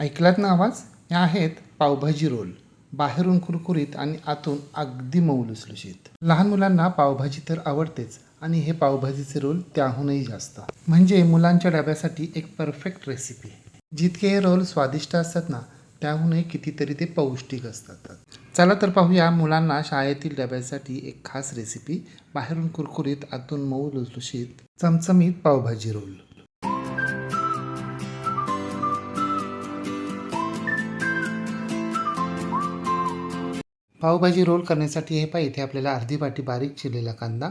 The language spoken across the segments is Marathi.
ऐकलात ना आवाज? हे आहेत पावभाजी रोल. बाहेरून कुरकुरीत आणि आतून अगदी मऊ लुसलुशीत. लहान मुलांना पावभाजी तर आवडतेच आणि हे पावभाजीचे रोल त्याहूनही जास्त. म्हणजे मुलांच्या डब्यासाठी एक परफेक्ट रेसिपी. जितके हे रोल स्वादिष्ट असतात ना त्याहूनही कितीतरी ते पौष्टिक असतात. चला तर पाहूया मुलांना शाळेतील डब्यासाठी एक खास रेसिपी. बाहेरून कुरकुरीत आतून मऊ लुसलुशीत चमचमीत पावभाजी रोल. पावभाजी रोल करण्यासाठी हे पहा इथे आपल्याला अर्धी वाटी बारीक चिरलेला कांदा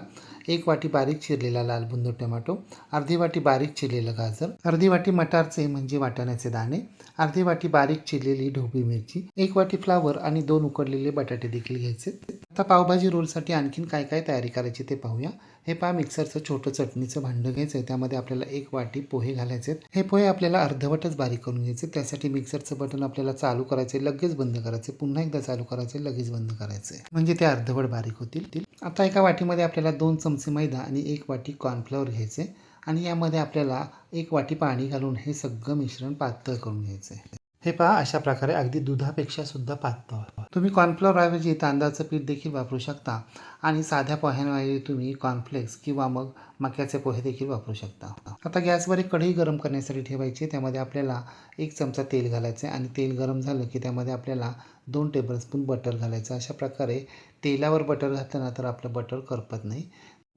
एक वाटी बारीक चिरलेला लाल बुंद टोमॅटो अर्धी वाटी बारीक चिरलेलं गाजर अर्धी वाटी मटारचे म्हणजे वाटाण्याचे दाणे अर्धी वाटी बारीक चिरलेली ढोबी मिरची एक वाटी फ्लावर आणि दोन उकडलेले बटाटे देखील घ्यायचे. आता पावभाजी रोलसाठी आणखीन काय काय तयारी करायची ते पाहूया. हे पहा मिक्सरचं छोटं चटणीचं भांडं घ्यायचं आहे त्यामध्ये आपल्याला एक वाटी पोहे घालायचे हे पोहे आपल्याला अर्धवटच बारीक करून घ्यायचे त्यासाठी मिक्सरचं बटन आपल्याला चालू करायचे लगेच बंद करायचे पुन्हा एकदा चालू करायचे लगेच बंद करायचे म्हणजे ते अर्धवट बारीक होतील आता एका वाटीमध्ये आपल्याला दोन चमचे मैदा आणि एक वाटी कॉर्नफ्लॉवर घ्यायचे. आणि यामध्ये आपल्याला एक वाटी पाणी घालून हे सगळं मिश्रण पातळ करून घ्यायचं आहे हे पहा अशा प्रकारे अगदी दुधापेक्षा सुद्धा पातळ. तुम्ही कॉर्नफ्लॉवर ऐवजी तांदळाचं पीठ देखील वापरू शकता आणि साध्या पोह्यांऐवजी तुम्ही कॉर्नफ्लेक्स किंवा मग मक्याचे पोहे देखील वापरू शकता. आता गॅसवर एक कढई गरम करण्यासाठी ठेवायची त्यामध्ये आपल्याला एक चमचा तेल घालायचं आणि तेल गरम झालं की त्यामध्ये आपल्याला दोन टेबलस्पून बटर घालायचं. अशा प्रकारे तेलावर बटर घातलं ना तर आपलं बटर करपत नाही.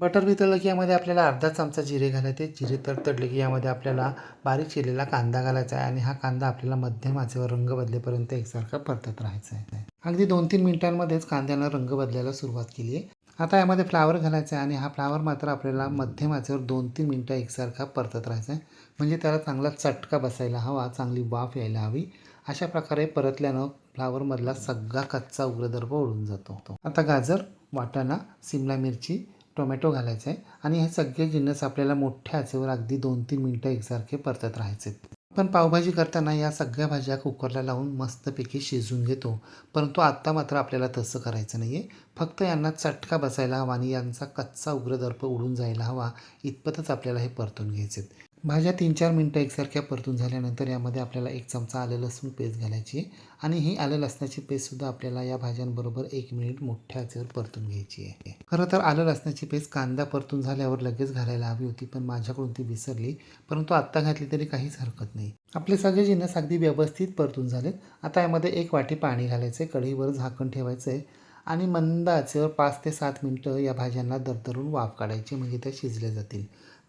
बटर भितरलं की यामध्ये आपल्याला अर्धा चमचा जिरे घालायचे. जिरे तडतडले की यामध्ये आपल्याला बारीक चिरलेला कांदा घालायचा आहे आणि हा कांदा आपल्याला मध्यम आचेवर रंग बदलेपर्यंत एकसारखा परतत राहायचा आहे. अगदी दोन तीन मिनिटांमध्येच कांद्यानं रंग बदलायला सुरुवात केली आहे. आता यामध्ये फ्लावर घालायचा आहे आणि हा फ्लावर मात्र आपल्याला मध्यम आचेवर दोन तीन मिनटं एकसारखा परतत राहायचा आहे. म्हणजे त्याला चांगला चटका बसायला हवा चांगली वाफ यायला हवी. अशा प्रकारे परतल्यानं फ्लावरमधला सगळा कच्चा उग्रदर्भ ओढून जातो. आता गाजर वाटाणा सिमला मिरची टोमॅटो घालायचं आहे आणि हे सगळे जिन्नस आपल्याला मोठ्या आचेवर अगदी दोन तीन मिनटं एकसारखे परतत राहायचे पण पावभाजी करताना या सगळ्या भाज्या कुकरला लावून मस्तपैकी शिजवून घेतो परंतु आत्ता मात्र आपल्याला तसं करायचं नाही आहे फक्त यांना चटका बसायला हवा आणि यांचा कच्चा उग्रदर्प उडून जायला हवा इतपतच आपल्याला हे परतून घ्यायचे भाज्या तीन चार मिनटं एकसारख्या परतून झाल्यानंतर यामध्ये आपल्याला एक चमचा आलं लसूण पेस्ट घालायची आहे आणि ही आलं लसणाची पेस्टसुद्धा आपल्याला या भाज्यांबरोबर एक मिनिट मोठ्या आचेवर परतून घ्यायची आहे. खरं तर आलं लसणाची पेस्ट कांदा परतून झाल्यावर लगेच घालायला हवी होती पण माझ्याकडून ती विसरली परंतु आत्ता घातली तरी काहीच हरकत नाही. आपले सगळे जिन्नस अगदी व्यवस्थित परतून झालेत. आता यामध्ये एक वाटी पाणी घालायचं आहे कढईवर झाकण ठेवायचं आहे आणि मंद आचेवर पाच ते सात मिनटं या भाज्यांना दरदरून वाफ काढायची म्हणजे त्या शिजल्या जातील.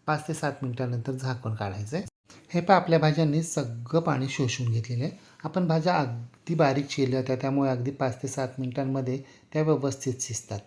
पाच ते सात मिनटानंतर झाकण काढायचं आहे. हे पण आपल्या भाज्यांनी सगळं पाणी शोषून घेतलेलं आहे. आपण भाज्या अगदी बारीक चिरल्या होत्या त्यामुळे अगदी पाच ते सात मिनटांमध्ये त्या व्यवस्थित शिजतात.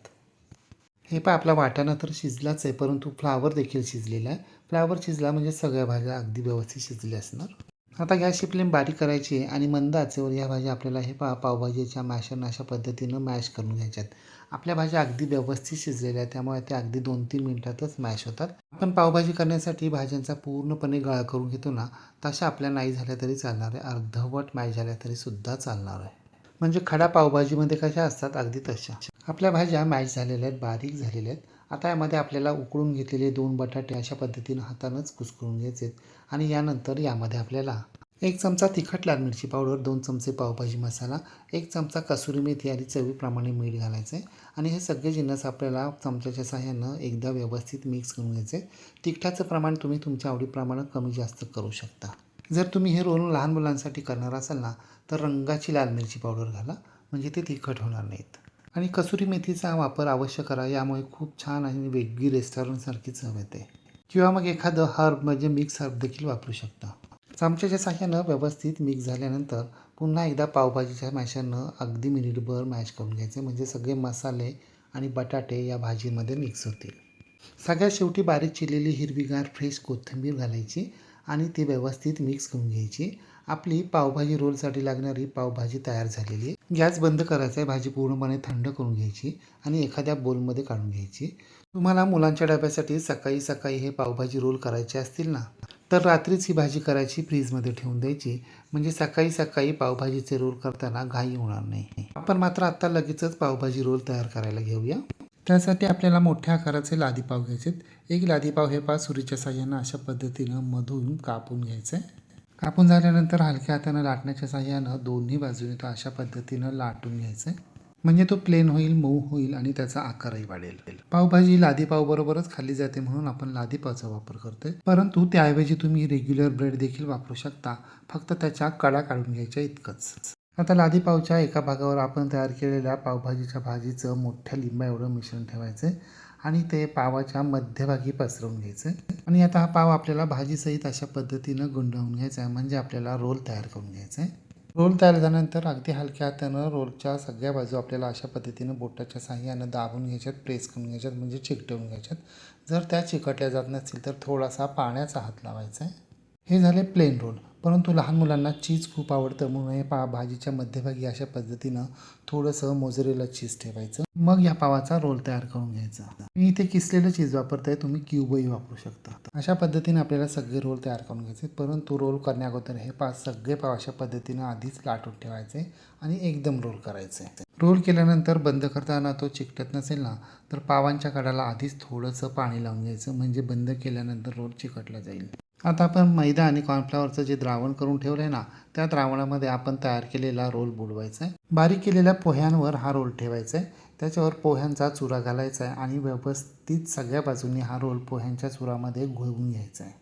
हे पण आपला वाटाणा तर शिजलाच आहे परंतु फ्लावर देखील शिजलेला आहे. फ्लावर शिजला म्हणजे सगळ्या भाज्या अगदी व्यवस्थित शिजल्या असणार. आता गॅसची फ्लेम बारीक करायची आहे आणि मंद आचेवर या भाज्या आपल्याला हे पा पावभाजीच्या मॅशरनं अशा पद्धतीनं मॅश करून घ्यायच्यात. आपल्या भाज्या अगदी व्यवस्थित शिजलेल्या आहेत त्यामुळे त्या अगदी दोन तीन मिनटातच मॅश होतात. आपण पावभाजी करण्यासाठी भाज्यांचा पूर्णपणे गळा करून घेतो ना तशा आपल्या नाही झाल्या तरी चालणार आहे अर्धवट मॅश झाल्या तरीसुद्धा चालणार आहे. म्हणजे खडा पावभाजीमध्ये कशा असतात? अगदी तशा. आपल्या भाज्या मॅश झालेल्या आहेत बारीक झालेल्या आहेत. आता यामध्ये आपल्याला उकळून घेतलेले दोन बटाटे अशा पद्धतीनं हातानंच कुसकळून घ्यायचे आणि यानंतर यामध्ये आपल्याला एक चमचा तिखट लाल मिरची पावडर दोन चमचे पावभाजी मसाला एक चमचा कसुरी मेथी आणि चवीप्रमाणे मीठ घालायचं. आहे आणि हे सगळे जिन्नस आपल्याला चमच्याच्या सहाय्यानं एकदा व्यवस्थित मिक्स करून घ्यायचे. तिखटाचं प्रमाण तुम्ही तुमच्या आवडीप्रमाणे कमी जास्त करू शकता. जर तुम्ही हे रोल लहान मुलांसाठी करणार असाल ना तर रंगाची लाल मिरची पावडर घाला म्हणजे ते तिखट होणार नाहीत. आणि कसुरी मेथीचा वापर अवश्य करा यामुळे खूप छान आणि वेगळी रेस्टॉरंटसारखी चव येते. किंवा मग एखादं हर्ब म्हणजे मिक्स हर्ब देखील वापरू शकता. चमच्याच्या साह्यानं व्यवस्थित मिक्स झाल्यानंतर पुन्हा एकदा पावभाजीच्या मॅशानं अगदी मिनिटभर मॅश करून घ्यायचे म्हणजे सगळे मसाले आणि बटाटे या भाजीमध्ये मिक्स होतील. सगळ्यात शेवटी बारीक चिरलेली हिरवीगार फ्रेश कोथिंबीर घालायची आणि ती व्यवस्थित मिक्स करून घ्यायची. आपली पावभाजी रोलसाठी लागणारी पावभाजी तयार झालेली आहे. गॅस बंद करायचा आहे. भाजी पूर्णपणे थंड करून घ्यायची आणि एखाद्या बोलमध्ये काढून घ्यायची. तुम्हाला मुलांच्या डब्यासाठी सकाळी सकाळी हे पावभाजी रोल करायचे असतील ना? तर रात्रीच ही भाजी करायची फ्रीजमध्ये ठेवून द्यायची. म्हणजे सकाळी सकाळी पावभाजीचे रोल करताना घाई होणार नाही. आपण मात्र आत्ता लगेचच पावभाजी रोल तयार करायला घेऊया. त्यासाठी आपल्याला मोठ्या आकाराचे लादीपाव घ्यायचे आहेत एक लादीपाव हे पाव सुरीच्या साह्यानं अशा पद्धतीनं मधून कापून घ्यायचं आहे कापून झाल्यानंतर हलक्या हातानं लाटण्याच्या साह्यानं दोन्ही बाजूने तो अशा पद्धतीनं लाटून घ्यायचं आहे म्हणजे तो प्लेन होईल मऊ होईल आणि त्याचा आकारही वाढेल. पावभाजी लादीपाव बरोबरच खाल्ली जाते म्हणून आपण लादीपावचा वापर करतोय. परंतु त्याऐवजी तुम्ही रेग्युलर ब्रेड देखील वापरू शकता. फक्त त्याच्या कडा काढून घ्यायच्या इतकंच. आता लादी पावच्या एका भागावर आपण तयार केलेल्या पावभाजीच्या भाजीचं मोठ्या लिंबा एवढं मिश्रण ठेवायचं आणि ते पावाच्या मध्यभागी पसरवून घ्यायचं आणि आता हा पाव आपल्याला भाजीसहित अशा पद्धतीनं गुंडाळून घ्यायचा आहे म्हणजे आपल्याला रोल तयार करून घ्यायचा आहे. रोल तयार झाल्यानंतर अगदी हलक्या हातानं रोलच्या सगळ्या बाजू आपल्याला अशा पद्धतीनं बोटाच्या साह्यानं दाबून घ्यायच्यात प्रेस करून घ्यायच्यात म्हणजे चिकटवून घ्यायच्यात. जर त्या चिकटल्या जात नसतील तर थोडासा पाण्याचा हात लावायचा आहे. हे झाले प्लेन रोल परंतु लहान मुलांना चीज खूप आवडतं. म्हणून हे पा भाजीच्या मध्यभागी अशा पद्धतीनं थोडंसं मोजरेला चीज ठेवायचं. मग या पावाचा रोल तयार करून घ्यायचा. मी इथे किसलेलं चीज वापरताय. तुम्ही क्यूबही वापरू शकता. अशा पद्धतीने आपल्याला सगळे रोल तयार करून घ्यायचे. परंतु रोल करण्याअगोदर हे पा सगळे पाव अशा पद्धतीनं आधीच लाटून ठेवायचे आणि एकदम रोल करायचे. रोल केल्यानंतर बंद करताना तो चिकटत नसेल ना तर पावांच्या कडाला आधीच थोडंसं पाणी लावून घ्यायचं. म्हणजे बंद केल्यानंतर रोल चिकटला जाईल. आता आपण मैदा आणि कॉर्नफ्लॉवरचं जे द्रावण करून ठेवलं आहे ना त्या द्रावणामध्ये आपण तयार केलेला रोल बुडवायचा आहे बारीक केलेल्या पोह्यांवर हा रोल ठेवायचा आहे त्याच्यावर पोह्यांचा चुरा घालायचा आहे आणि व्यवस्थित सगळ्या बाजूंनी हा रोल पोह्यांच्या चुरामध्ये घोळवून घ्यायचा आहे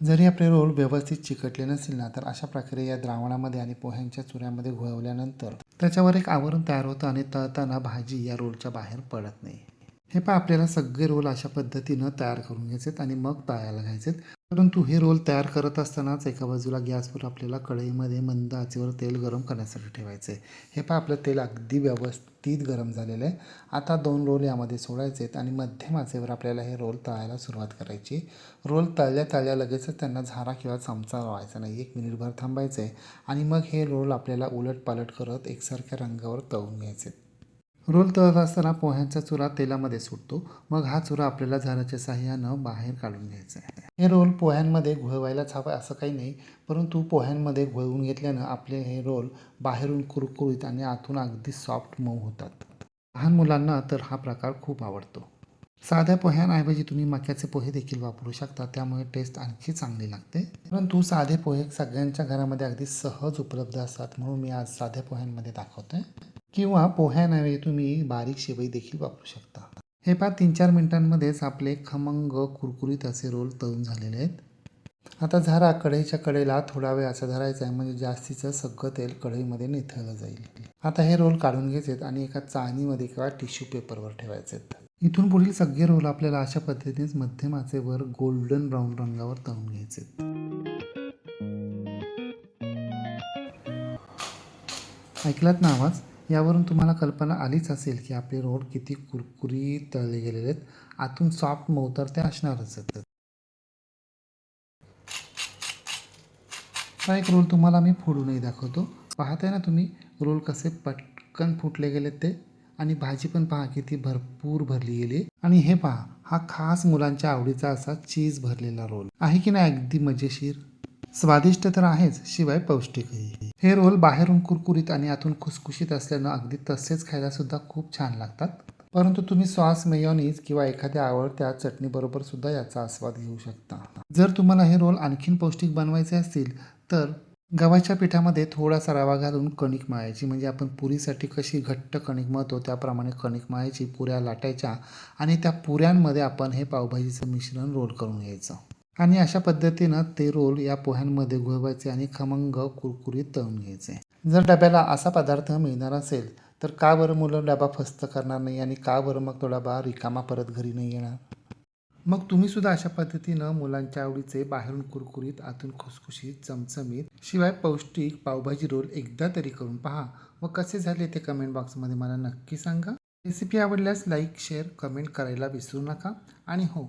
जरी आपले रोल व्यवस्थित चिकटले नसेल ना तर अशा प्रकारे या द्रावणामध्ये आणि पोह्यांच्या चुऱ्यामध्ये घोळवल्यानंतर त्याच्यावर एक आवरण तयार होतं आणि तळताना भाजी या रोलच्या बाहेर पडत नाही. हे पहा आपल्याला सगळे रोल अशा पद्धतीनं तयार करून घ्यायचेत आणि मग तळायला घ्यायचेत. परंतु हे रोल तयार करत असतानाच एका बाजूला गॅसवर आपल्याला कढईमध्ये मंद आचेवर तेल गरम करण्यासाठी ठेवायचे हे पहा आपलं तेल अगदी व्यवस्थित गरम झालेलं आहे. आता दोन रोल यामध्ये सोडायचे आहेत आणि मध्यम आचेवर आपल्याला हे रोल तळायला सुरुवात करायची. रोल तळल्या तळल्या लगेचच त्यांना झारा किंवा चमचा लावायचा नाही. एक मिनिटभर थांबायचं आहे आणि मग हे रोल आपल्याला उलट पालट करत एकसारख्या रंगावर तळून घ्यायचे रोल तळत असताना पोह्यांचा चुरा तेलामध्ये सुटतो. मग हा चुरा आपल्याला झाडाच्या साह्यानं बाहेर काढून घ्यायचा आहे. हे रोल पोह्यांमध्ये घोळवायलाच हवं असं काही नाही परंतु पोह्यांमध्ये घोळवून घेतल्यानं आपले हे रोल बाहेरून कुरकुरीत आणि आतून अगदी सॉफ्ट मऊ होतात. लहान मुलांना तर हा प्रकार खूप आवडतो. साध्या पोह्यांऐवजी तुम्ही मक्याचे पोहे देखील वापरू शकता त्यामुळे टेस्ट आणखी चांगली लागते. परंतु साधे पोहे सगळ्यांच्या घरामध्ये अगदी सहज उपलब्ध असतात म्हणून मी आज साध्या पोह्यांमध्ये दाखवतोय. किंवा पोह्यांऐवजी तुम्ही बारीक शेवई देखील वापरू शकता. हे पहा तीन चार मिनिटांमध्येच आपले खमंग कुरकुरीत असे रोल तळून झालेले आहेत. आता झारा कढईच्या कडेला थोडा वेळ असा धरायचा आहे म्हणजे जास्तीचं सगळं तेल कढईमध्ये निथळलं जाईल. आता हे रोल काढून घ्यायचे आणि एका चाळणीमध्ये किंवा टिश्यू पेपरवर ठेवायचे इथून पुढील सगळे रोल आपल्याला अशा पद्धतीनेच मध्यमाचेवर गोल्डन ब्राऊन रंगावर तळून घ्यायचे ऐकलात ना आवाज? यावरून तुम्हाला कल्पना आलीच असेल की आपले रोड किती कुरकुरीत तळले गेलेले आहेत. आतून सॉफ्ट मऊ तर ते असणारच आहेत. हा एक रोल तुम्हाला मी फोडूनही दाखवतो. पाहताय ना तुम्ही रोल कसे पटकन फुटले गेलेत ते? आणि भाजी पण पहा किती भरपूर भरली गेली. आणि हे पहा हा खास मुलांच्या आवडीचा असा चीज भरलेला रोल आहे की नाही अगदी मजेशीर? स्वादिष्ट तर आहेच शिवाय पौष्टिकही. हे रोल बाहेरून कुरकुरीत आणि आतून खुसखुशीत असल्यानं अगदी तसेच खायला सुद्धा खूप छान लागतात. परंतु तुम्ही सॉस मेयोनीज किंवा एखाद्या आवडत्या चटणीबरोबर सुद्धा याचा आस्वाद घेऊ शकता. जर तुम्हाला हे रोल आणखीन पौष्टिक बनवायचे असतील तर गव्हाच्या पिठामध्ये थोडासा रवा घालून कणिक मळायची म्हणजे आपण पुरीसाठी कशी घट्ट कणिक मळतो त्याप्रमाणे कणिक मळायची पुऱ्या लाटायच्या आणि त्या पुऱ्यांमध्ये आपण हे पावभाजीचं मिश्रण रोल करून घ्यायचं. आणि अशा पद्धतीनं ते रोल या पोह्यांमध्ये घोळवायचे आणि खमंग कुरकुरीत तळून घ्यायचे. जर डब्याला असा पदार्थ मिळणार असेल तर का बरं मुलं डबा फस्त करणार नाही आणि का बरं मग तो डबा रिकामा परत घरी नाही येणार? मग तुम्ही सुद्धा अशा पद्धतीनं मुलांच्या आवडीचे बाहेरून कुरकुरीत आतून खुसखुशीत चमचमीत शिवाय पौष्टिक पावभाजी रोल एकदा तरी करून पहा. व कसे झाले ते कमेंट बॉक्समध्ये मला नक्की सांगा. रेसिपी आवडल्यास लाईक शेअर कमेंट करायला विसरू नका. आणि हो